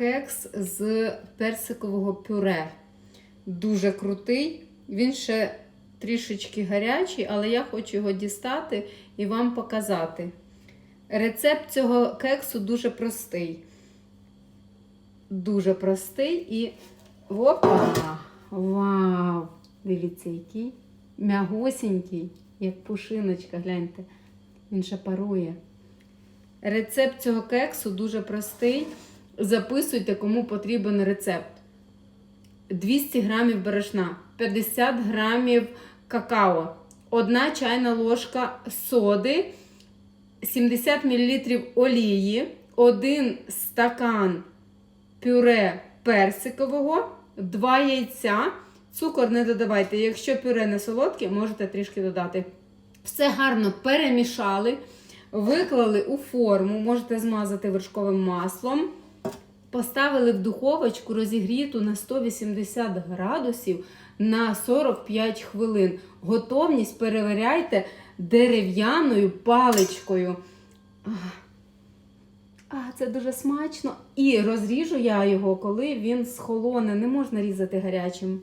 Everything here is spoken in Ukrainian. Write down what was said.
кекс з персикового пюре. Дуже крутий. Він ще трішечки гарячий, але я хочу його дістати і вам показати. Рецепт цього кексу дуже простий. Дуже простий і. Опа! Вау! Дивіться, який м'ягосінький, як пушиночка, гляньте. Він ще парує. Рецепт цього кексу дуже простий. Записуйте, кому потрібен рецепт. 200 грамів борошна, 50 грамів какао, 1 чайна ложка соди, 70 мл олії, 1 стакан пюре персикового, 2 яйця. Цукор не додавайте. Якщо пюре не солодке, можете трішки додати. Все гарно перемішали, виклали у форму, можете змазати вершковим маслом. Поставили в духовочку розігріту на 180 градусів на 45 хвилин. Готовність перевіряйте дерев'яною паличкою. А, це дуже смачно. І розріжу я його, коли він схолоне. Не можна різати гарячим.